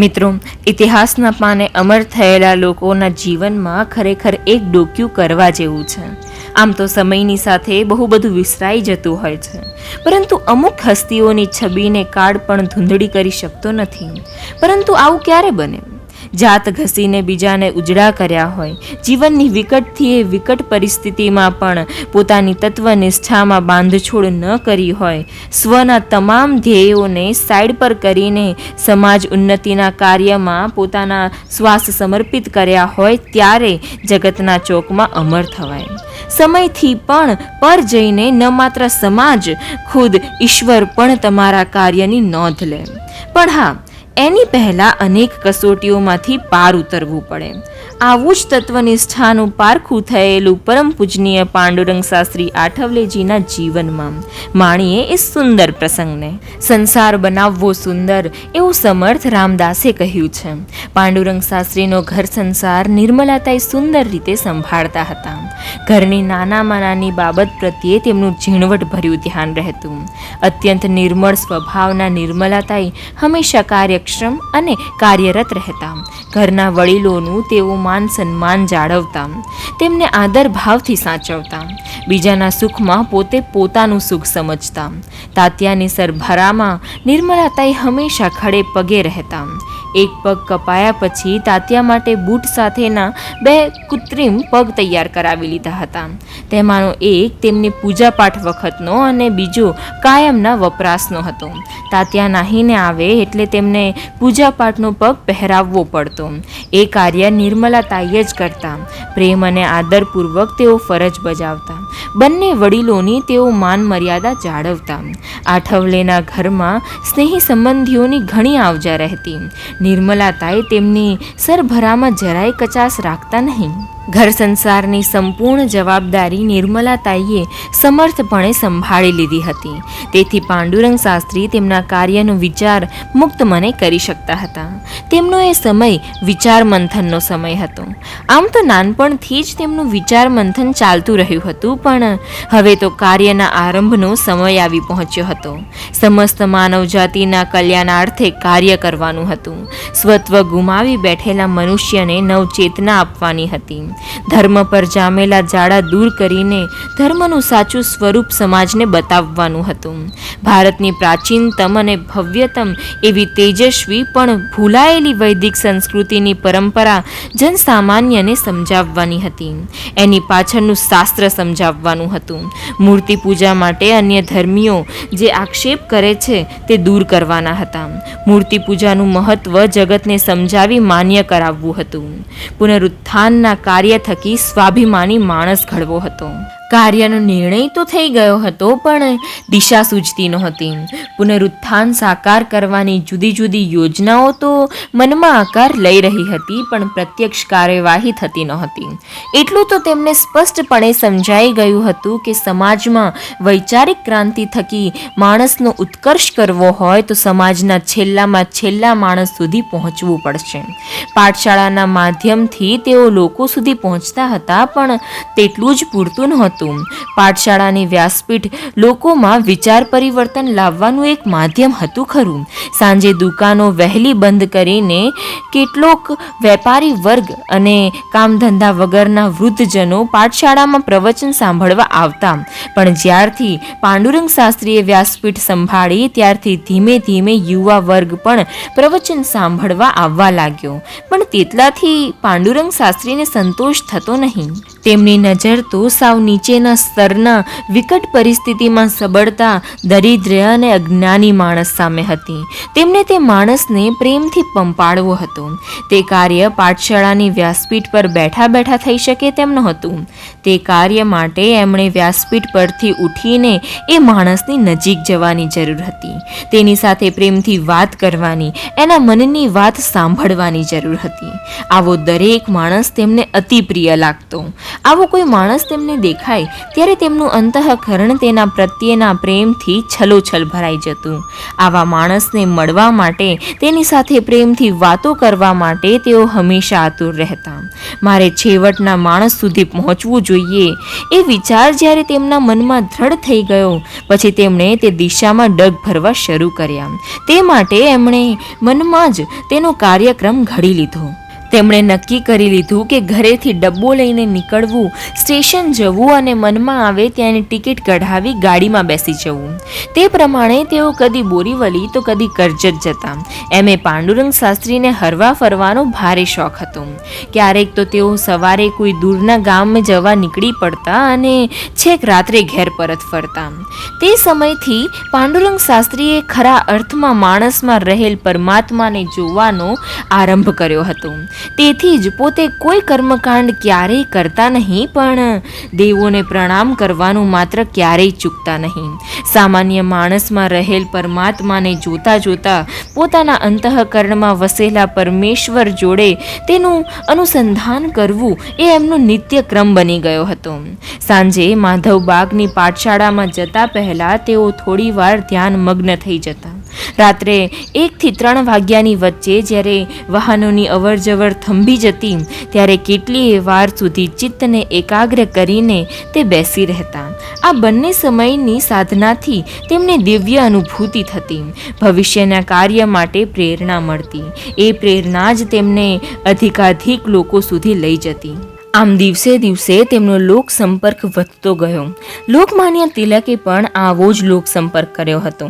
મિત્રો, ઇતિહાસના પાને અમર થયેલા લોકોના જીવનમાં ખરેખર એક ડોક્યું કરવા જેવું છે. આમ તો સમયની સાથે બહુ બધું વિસરાઈ જતું હોય છે. પરંતુ અમુક હસ્તીઓની છબીને કાળ પણ ધૂંધળી કરી શકતો નથી. પરંતુ આવું ક્યારે બને? જાત ઘસીને બીજાને ઉજળા કર્યા હોય. જીવનની વિકટથી એ વિકટ પરિસ્થિતિમાં પણ પોતાની તત્વ નિષ્ઠામાં બાંધછોડ ન કરી હોય. સ્વના તમામ ધ્યેયોને સાઈડ પર કરીને સમાજ ઉન્નતિના કાર્યમાં પોતાના શ્વાસ સમર્પિત કર્યા હોય ત્યારે જગતના ચોકમાં અમર થવાય. સમયથી પણ પર જઈને ન માત્ર સમાજ, ખુદ ઈશ્વર પણ તમારા કાર્યની નોંધ લે. પણ હા એની પહેલાં અનેક કસોટીઓમાંથી પાર ઉતરવું પડે. આવું જ તત્વનિષ્ઠાનું પારખું થયેલું પરમ પૂજનીય પાંડુરંગ શાસ્ત્રી આઠવલેજીના જીવનમાં. માણીએ એ સુંદર પ્રસંગને. સંસાર બનાવવો સુંદર એવું સમર્થ રામદાસે કહ્યું છે. પાંડુરંગ શાસ્ત્રીનો ઘર સંસાર નિર્મલાતાએ સુંદર રીતે સંભાળતા હતા. ઘરની નાનામાં નાની બાબત પ્રત્યે તેમનું ઝીણવટભર્યું ધ્યાન રહેતું. અત્યંત નિર્મળ સ્વભાવના નિર્મલાતાએ હંમેશા કાર્યક્ષમ અને કાર્યરત રહેતા. ઘરના વડીલોનું તેઓ માન સન્માન જાળવતા, તેમને આદર ભાવથી સાચવતા. બીજાના સુખમાં પોતે પોતાનું સુખ સમજતા. તાત્યાની સરભરામાં નિર્મલાતાઈ હંમેશા ખડે પગે રહેતા. એક પગ કપાયા પછી તાત્યા માટે બૂટ સાથેના બે કૃત્રિમ પગ તૈયાર કરાવી લીધા હતા. તેમાંનો એક તેમની પૂજાપાઠ વખતનો અને બીજો કાયમના વપરાશનો હતો. તાત્યા નાહીને આવે એટલે તેમને પૂજાપાઠનો પગ પહેરાવવો પડતો. એ કાર્ય નિર્મલા તાઈએ જ કરતા. પ્રેમ અને આદરપૂર્વક તેઓ ફરજ બજાવતા. બંને વડીલોની તેઓ માન મર્યાદા જાળવતા. આઠવલેના ઘરમાં સ્નેહી સંબંધીઓની ઘણી આવજા રહેતી. નિર્મલાતાએ તેમની સરભરામાં જરાય કચાશ રાખતા નહીં. ઘર સંસારની સંપૂર્ણ જવાબદારી નિર્મલાતાઈએ સમર્થપણે સંભાળી લીધી હતી. તેથી પાંડુરંગ શાસ્ત્રી તેમના કાર્યનો વિચાર મુક્ત મને કરી શકતા હતા. તેમનો એ સમય વિચાર મંથનનો સમય હતો. આમ તો નાનપણથી જ તેમનું વિચાર મંથન ચાલતું રહ્યું હતું પણ હવે તો કાર્યના આરંભનો સમય આવી પહોંચ્યો હતો. સમસ્ત માનવ જાતિના કલ્યાણાર્થે કાર્ય કરવાનું હતું. સ્વત્વ ગુમાવી બેઠેલા મનુષ્યને નવચેતના આપવાની હતી. ધર્મ પર જામેલા જાડા દૂર કરીને ધર્મનું સાચું સ્વરૂપ સમાજને બતાવવાનું હતું. ભારતની પ્રાચીનતમ અને ભવ્યતમ એવી તેજસ્વી પણ ભૂલાયેલી વૈદિક સંસ્કૃતિની પરંપરા જનસામાન્યને સમજાવવાની હતી. એની પાછળનું શાસ્ત્ર સમજાવવાનું હતું. મૂર્તિ પૂજા માટે અન્ય ધર્મીઓ જે આક્ષેપ કરે છે તે દૂર કરવાના હતા. મૂર્તિ પૂજાનું મહત્વ જગતને સમજાવી માન્ય કરાવવું હતું. પુનરુત્થાનના કાર્ય થકી સ્વાભિમાની માણસ ઘડવો હતો. કાર્યનો નિર્ણય તો થઈ ગયો હતો, પણ દિશા સૂચતી નહોતી. પુનરુત્થાન સાકાર કરવાની જુદી જુદી યોજનાઓ તો મનમાં આકાર લઈ રહી હતી, પણ પ્રત્યક્ષ કાર્યવાહી થતી નહોતી. એટલું તો તેમને સ્પષ્ટપણે સમજાઈ ગયું હતું કે સમાજમાં વૈચારિક ક્રાંતિ થકી માણસનો ઉત્કર્ષ કરવો હોય તો સમાજના છેલ્લામાં છેલ્લા માણસ સુધી પહોંચવું પડશે. પાઠશાળાના માધ્યમથી તેઓ લોકો સુધી પહોંચતા હતા, પણ તેટલું જ પૂરતું નહોતું. પાઠશાળાની વ્યાસપીઠ લોકોમાં વિચાર પરિવર્તન લાવવાનું એક માધ્યમ હતું ખરું. સાંજે દુકાનો વહેલી બંધ કરીને કેટલોક વેપારી વર્ગ અને કામધંધા વગરના વૃદ્ધજનો પાઠશાળામાં પ્રવચન સાંભળવા આવતા. પણ જ્યારથી પાંડુરંગ શાસ્ત્રીએ વ્યાસપીઠ સંભાળી, ત્યારથી ધીમે ધીમે યુવા વર્ગ પણ પ્રવચન સાંભળવા આવવા લાગ્યો. પણ તેટલાથી પાંડુરંગ શાસ્ત્રીને સંતોષ થતો નહીં. તેમની નજર તો સાવ નીચેના સ્તરના વિકટ પરિસ્થિતિમાં સબળતા, દરિદ્ર અને અજ્ઞાની માણસ સામે હતી. તેમને તે માણસને પ્રેમથી પંપાળવો હતો. તે કાર્ય પાઠશાળાની વ્યાસપીઠ પર બેઠા બેઠા થઈ શકે તેમ નહોતું. તે કાર્ય માટે એમણે વ્યાસપીઠ પરથી ઉઠીને એ માણસની નજીક જવાની જરૂર હતી. તેની સાથે પ્રેમથી વાત કરવાની, એના મનની વાત સાંભળવાની જરૂર હતી. આવો દરેક માણસ તેમને અતિ પ્રિય લાગતો. આવો કોઈ માણસ તેમને દેખાય, ત્યારે તેમનું અંતઃકરણ તેના પ્રત્યેના પ્રેમથી છલોછલ ભરાઈ જતું. આવા માણસને મળવા માટે, તેની સાથે પ્રેમથી વાતો કરવા માટે તેઓ હંમેશા આતુર રહેતા. મારે છેવટના માણસ સુધી પહોંચવું જોઈએ. એ વિચાર જ્યારે તેમના મનમાં દ્રઢ થઈ ગયો, પછી તેમણે તે દિશામાં ડગ ભરવા શરૂ કર્યા. તે માટે એમણે મનમાં જ તેનો કાર્યક્રમ ઘડી લીધો. તેમણે નક્કી કરી લીધું કે ઘરેથી ડબ્બો લઈને નીકળવું, સ્ટેશન જવું અને મનમાં આવે ત્યાંની ટિકિટ કઢાવી ગાડીમાં બેસી જવું. તે પ્રમાણે તેઓ કદી બોરીવલી તો કદી કરજત જતા. એમ. એ. પાંડુરંગ શાસ્ત્રીને હરવા ફરવાનો ભારે શોખ હતો. ક્યારેક તો તેઓ સવારે કોઈ દૂરના ગામમાં જવા નીકળી પડતા અને છેક રાત્રે ઘેર પરત ફરતા. તે સમયથી પાંડુરંગ શાસ્ત્રીએ ખરા અર્થમાં માણસમાં રહેલ પરમાત્માને જોવાનો આરંભ કર્યો હતો. તેથી જ પોતે કોઈ કર્મકાંડ ક્યારેય કરતા નહીં, પણ દેવોને પ્રણામ કરવાનું માત્ર ક્યારેય ચૂકતા નહીં. સામાન્ય માણસમાં રહેલ પરમાત્માને જોતા જોતા પોતાના અંતઃકરણમાં વસેલા પરમેશ્વર જોડે તેનું અનુસંધાન કરવું એ એમનો નિત્યક્રમ બની ગયો હતો. સાંજે માધવ બાગની પાઠશાળામાં જતા પહેલા તેઓ થોડીવાર ધ્યાન મગ્ન થઈ જતા. રાત્રે એકથી ત્રણ વાગ્યાની વચ્ચે જ્યારે વાહનોની અવરજવર થંભી જતી ત્યારે કેટલીય વાર સુધી ચિત્તને એકાગ્ર કરીને તે બેસી રહેતા. આ બંને સમયની સાધનાથી તેમને દિવ્ય અનુભૂતિ થતી. ભવિષ્યના કાર્ય માટે પ્રેરણા મળતી. એ પ્રેરણા જ તેમને અધિકાધિક લોકો સુધી લઈ જતી. આમ દિવસે દિવસે તેમનો લોક સંપર્ક વધતો ગયો. લોકમાન્ય તિલકે પણ આવો જ લોક સંપર્ક કર્યો હતો.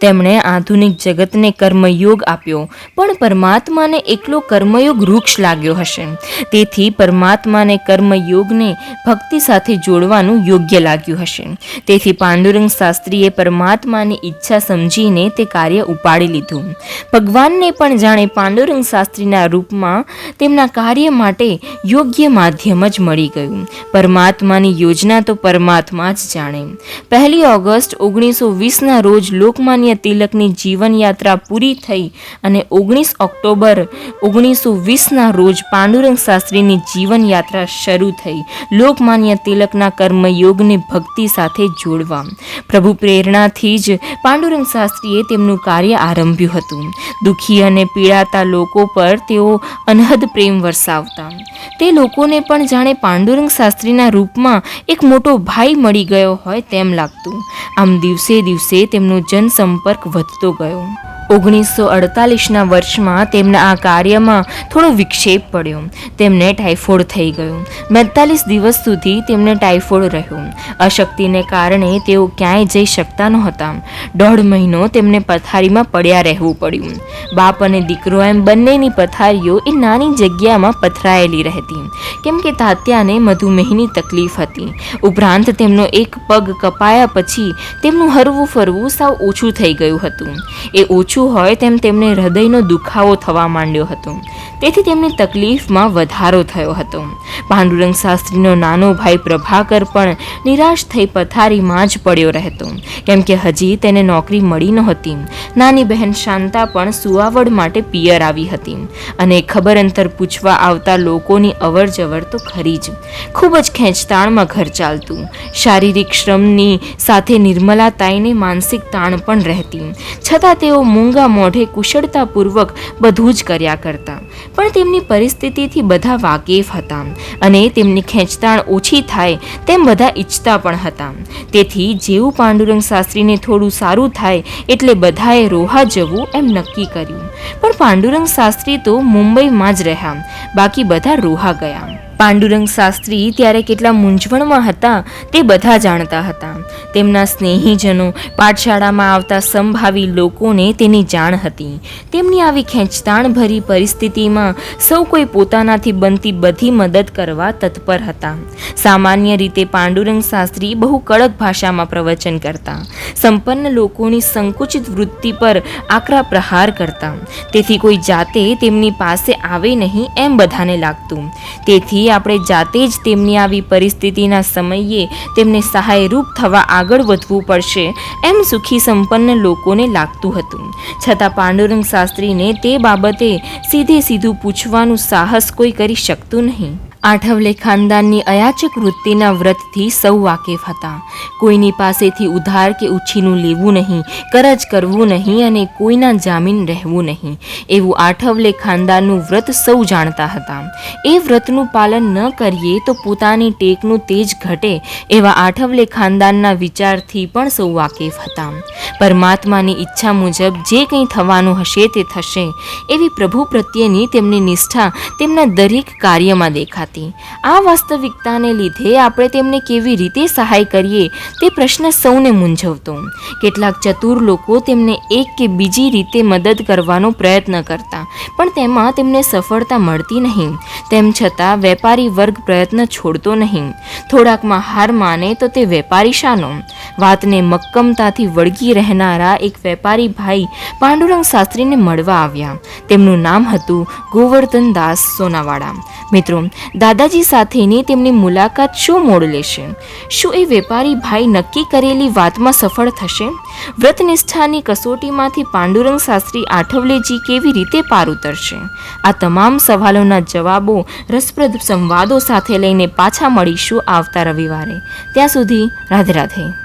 તેમણે આધુનિક જગતને કર્મયોગ આપ્યો, પણ પરમાત્માને એકલો કર્મયોગ વૃક્ષ લાગ્યો હશે. તેથી પરમાત્માને કર્મયોગને ભક્તિ સાથે જોડવાનું યોગ્ય લાગ્યું હશે. તેથી પાંડુરંગ શાસ્ત્રીએ પરમાત્માની ઈચ્છા સમજીને તે કાર્ય ઉપાડી લીધું. ભગવાનને પણ જાણે પાંડુરંગ શાસ્ત્રીના રૂપમાં તેમના કાર્ય માટે યોગ્ય માધ્યમ જ મળી ગયું. પરમાત્માની યોજના તો પરમાત્મા જ જાણે. પહેલી ઓગસ્ટ ઓગણીસો વીસના રોજ લોકમાન્ય તિલકની જીવનયાત્રા પૂરી થઈ અને ઓગણીસ ઓક્ટોબર ઓગણીસો વીસના રોજ પાંડુરંગ શાસ્ત્રીની જીવનયાત્રા શરૂ થઈ. લોકમાન્ય તિલકના કર્મયોગને ભક્તિ સાથે જોડવા. પ્રભુ પ્રેરણાથી જ પાંડુરંગ શાસ્ત્રીએ તેમનું કાર્ય આરંભ્યું હતું. દુઃખી અને પીડાતા લોકો પર તેઓ અનહદ પ્રેમ વરસાવતા. તે લોકોને પણ જાણે પાંડુરંગ શાસ્ત્રીના રૂપમાં એક મોટો ભાઈ મળી ગયો હોય તેમ લાગતું. આમ દિવસે દિવસે તેમનો જનસંપર્ક વધતો ગયો. ઓગણીસો અડતાલીસના વર્ષમાં તેમના આ કાર્યમાં થોડો વિક્ષેપ પડ્યો. તેમને ટાઇફોઇડ થઈ ગયો. બેતાલીસ દિવસ સુધી તેમને ટાઇફોઇડ રહ્યો. અશક્તિને કારણે તેઓ ક્યાંય જઈ શકતા નહોતા. દોઢ મહિનો તેમને પથારીમાં પડ્યા રહેવું પડ્યું. બાપ અને દીકરો એમ બંનેની પથારીઓ એ નાની જગ્યામાં પથરાયેલી રહેતી. કેમ કે તાત્યાને મધુમેહની તકલીફ હતી. ઉપરાંત તેમનો એક પગ કપાયા પછી તેમનું હરવું ફરવું સાવ ઓછું થઈ ગયું હતું. એ ઓછું હોય તેમ તેમને હૃદયનો દુખાવો થવા માંડ્યો હતો. તેથી તેમની તકલીફમાં વધારો થયો હતો. પાંડુરંગ શાસ્ત્રીનો નાનો ભાઈ પ્રભાકર પણ નિરાશ થઈ પથારીમાં જ પડ્યો રહેતો. કેમ કે હજી તેને નોકરી મળી નહોતી. નાની બહેન શાંતા પણ સુવાવડ માટે પિયર આવી હતી. અને ખબર અંતર પૂછવા આવતા લોકોની અવર જવર તો ખરી જ. ખૂબ જ ખેંચતાણમાં ઘર ચાલતું. શારીરિક શ્રમની સાથે નિર્મલાતાઈને માનસિક તાણ પણ રહેતી. છતાં તેઓ મૂંગા મોઢે કુશળતાપૂર્વક બધું જ કર્યા કરતા. પણ તેમની પરિસ્થિતિથી બધા વાકેફ હતા અને તેમની ખેંચતાણ ઓછી થાય તેમ બધા ઈચ્છતા પણ હતા. તેથી જેવું પાંડુરંગ શાસ્ત્રીને થોડું સારું થાય એટલે બધાએ રોહા જવું એમ નક્કી કર્યું. પણ પાંડુરંગ શાસ્ત્રી તો મુંબઈમાં જ રહ્યા. બાકી બધા રોહા ગયા. પાંડુરંગ શાસ્ત્રી ત્યારે કેટલા મૂંઝવણમાં હતા તે બધા જાણતા હતા. તેમના સ્નેહીજનો પાઠશાળામાં આવતા સંભાવી લોકોને તેની જાણ હતી. તેમની આવી ખેંચતાણ ભરી પરિસ્થિતિમાં સૌ કોઈ પોતાનાથી બનતી બધી મદદ કરવા તત્પર હતા. સામાન્ય રીતે પાંડુરંગ શાસ્ત્રી બહુ કડક ભાષામાં પ્રવચન કરતા. સંપન્ન લોકોની સંકુચિત વૃત્તિ પર આકરા પ્રહાર કરતા. તેથી કોઈ જાતે તેમની પાસે આવે નહીં એમ બધાને લાગતું. તેથી આપણે જાતે જ તેમની આવી પરિસ્થિતિના સમયે તેમને સહાયરૂપ થવા આગળ વધવું પડશે એમ સુખી સંપન્ન લોકોને લાગતું હતું. છતાં પાંડુરંગ શાસ્ત્રીને તે બાબતે સીધે સીધું પૂછવાનું સાહસ કોઈ કરી શકતું નહીં. આઠવલે ખાનદાનની અયાચક વૃત્તિના વ્રતથી સૌ વાકેફ હતા. કોઈની પાસેથી ઉધાર કે ઉછીનું લેવું નહીં, કરજ કરવું નહીં અને કોઈના જામીન રહેવું નહીં. એવું આઠવલે ખાનદાનનું વ્રત સૌ જાણતા હતા. એ વ્રતનું પાલન ન કરીએ તો પોતાની ટેકનું તેજ ઘટે, એવા આઠવલે ખાનદાનના વિચારથી પણ સૌ વાકેફ હતા. પરમાત્માની ઈચ્છા મુજબ જે કંઈ થવાનું હશે તે થશે. એવી પ્રભુ પ્રત્યેની તેમની નિષ્ઠા તેમના દરેક કાર્યમાં દેખાતી આ વાસ્તવિકતાને લીધે આપણે તેમને કેવી રીતે સહાય કરીએ તે પ્રશ્ન સૌને મૂંઝવતો. કેટલાક ચતુર લોકો તેમને એક કે બીજી રીતે મદદ કરવાનો પ્રયત્ન કરતા, પણ તેમાં તેમને સફળતા મળતી નહીં. તેમ છતાં વેપારી વર્ગ પ્રયત્ન છોડતો નહીં. થોડાકમાં હાર માને તો તે વેપારી શાનો. વાતને મક્કમતાથી વળગી રહેનારા એક વેપારી ભાઈ પાંડુરંગ શાસ્ત્રીને મળવા આવ્યા. તેમનું નામ હતું ગોવર્ધન દાસ સોનાવાળા. મિત્રો દાદાજી સાથેની તેમની મુલાકાત શું મોડ લેશે? શું એ વેપારી ભાઈ નક્કી કરેલી વાતમાં સફળ થશે? વ્રતનિષ્ઠાની કસોટીમાંથી પાંડુરંગ શાસ્ત્રી આઠવલેજી કેવી રીતે પાર ઉતરશે? આ તમામ સવાલોના જવાબો રસપ્રદ સંવાદો સાથે લઈને પાછા મળીશું આવતા રવિવારે. ત્યાં સુધી રાધે રાધે.